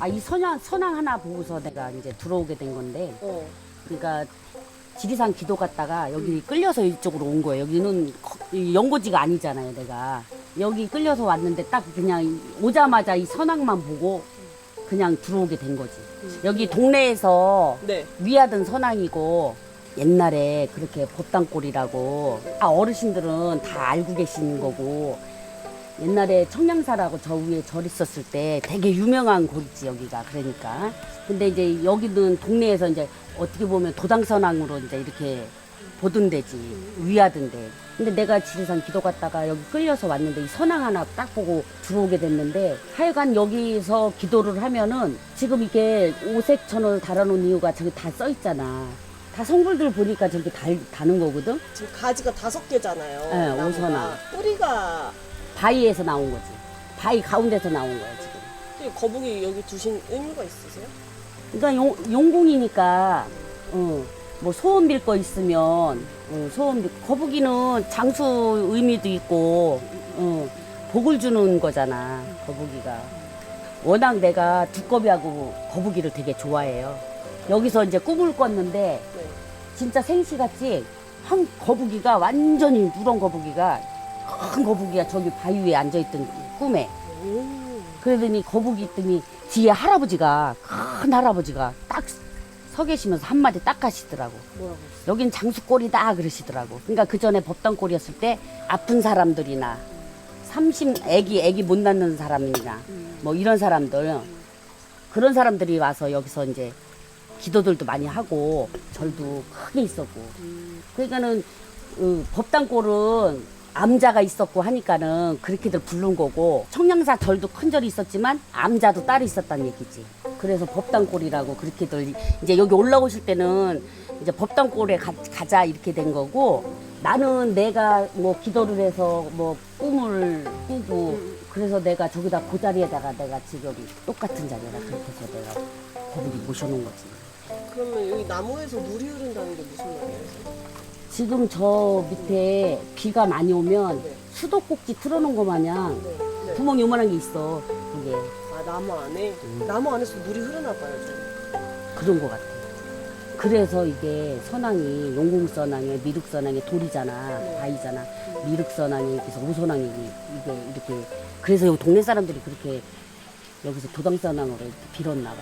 아, 이 선양, 선왕 하나 보고서 내가 이제 들어오게 된 건데, 어. 그러니까 지리산 기도 갔다가 여기 끌려서 이쪽으로 온 거예요. 여기는 거- 이 연고지가 아니잖아요, 내가. 여기 끌려서 왔는데 딱 그냥 오자마자 이 선왕만 보고 그냥 들어오게 된 거지. 여기 동네에서 네. 위하던 선왕이고 옛날에 그렇게 법당골이라고 아 어르신들은 다 알고 계시는 거고 옛날에 청량사라고 저 위에 절 있었을 때 되게 유명한 골이지 여기가 그러니까 근데 이제 여기는 동네에서 이제 어떻게 보면 도당선왕으로 이제 이렇게 보던 데지 위하던 데 근데 내가 지리산 기도 갔다가 여기 끌려서 왔는데 이 선왕 하나 딱 보고 들어오게 됐는데 하여간 여기서 기도를 하면은 지금 이게 오색 천을 달아놓은 이유가 저기 다 써 있잖아 다 성불들 보니까 저렇게 달, 다는 거거든 지금 가지가 다섯 개잖아요. 네, 나무가. 오선아. 뿌리가 바위에서 나온 거지 바위 가운데서 나온 거야 지금 이 거북이 여기 두신 의미가 있으세요? 그러니까 용, 용궁이니까 어, 뭐 소원 빌 거 있으면 어, 소원 빌 거북이는 장수 의미도 있고 어, 복을 주는 거잖아 거북이가 워낙 내가 두꺼비하고 거북이를 되게 좋아해요 여기서 이제 꿈을 꿨는데 네. 진짜 생시 같이 한 거북이가 완전히 누런 거북이가 큰 거북이가 저기 바위 위에 앉아있던 꿈에 오. 그러더니 거북이 있더니 뒤에 할아버지가 큰 할아버지가 딱 서 계시면서 한마디 딱 하시더라고. 뭐라고? 여긴 장수골이다 그러시더라고. 그러니까 그 전에 법당골이었을 때 아픈 사람들이나 삼심 애기 애기 못 낳는 사람이나 뭐 이런 사람들 그런 사람들이 와서 여기서 이제 기도들도 많이 하고 절도 크게 있었고 그러니까는 어, 법당골은 암자가 있었고 하니까는 그렇게들 부른 거고 청량사 절도 큰 절이 있었지만 암자도 따로 있었다는 얘기지. 그래서 법당골이라고 그렇게들 이제 여기 올라오실 때는 이제 법당골에 가, 가자 이렇게 된 거고 나는 내가 뭐 기도를 해서 뭐 꿈을 꾸고 그래서 내가 저기다 그 자리에다가 내가 지금 똑같은 자리에다 그렇게 해서 내가 거북이 모셔놓은 거지. 그러면 여기 나무에서 물이 흐른다는 게 무슨 말이에요? 지금 저 밑에 비가 많이 오면 네. 수도꼭지 틀어놓은 거 마냥. 구멍 요만한 게 있어. 이게 아 나무 안에 음. 나무 안에서 물이 흐르나 봐요. 좀. 그런 거 같아. 그래서 이게 선왕이 용궁선왕의 미륵선왕의 돌이잖아, 네. 바위잖아. 미륵선왕이 그래서 오선왕이 이게 이렇게 그래서 여기 동네 사람들이 그렇게 여기서 도당선왕으로 이렇게 빌었나 봐.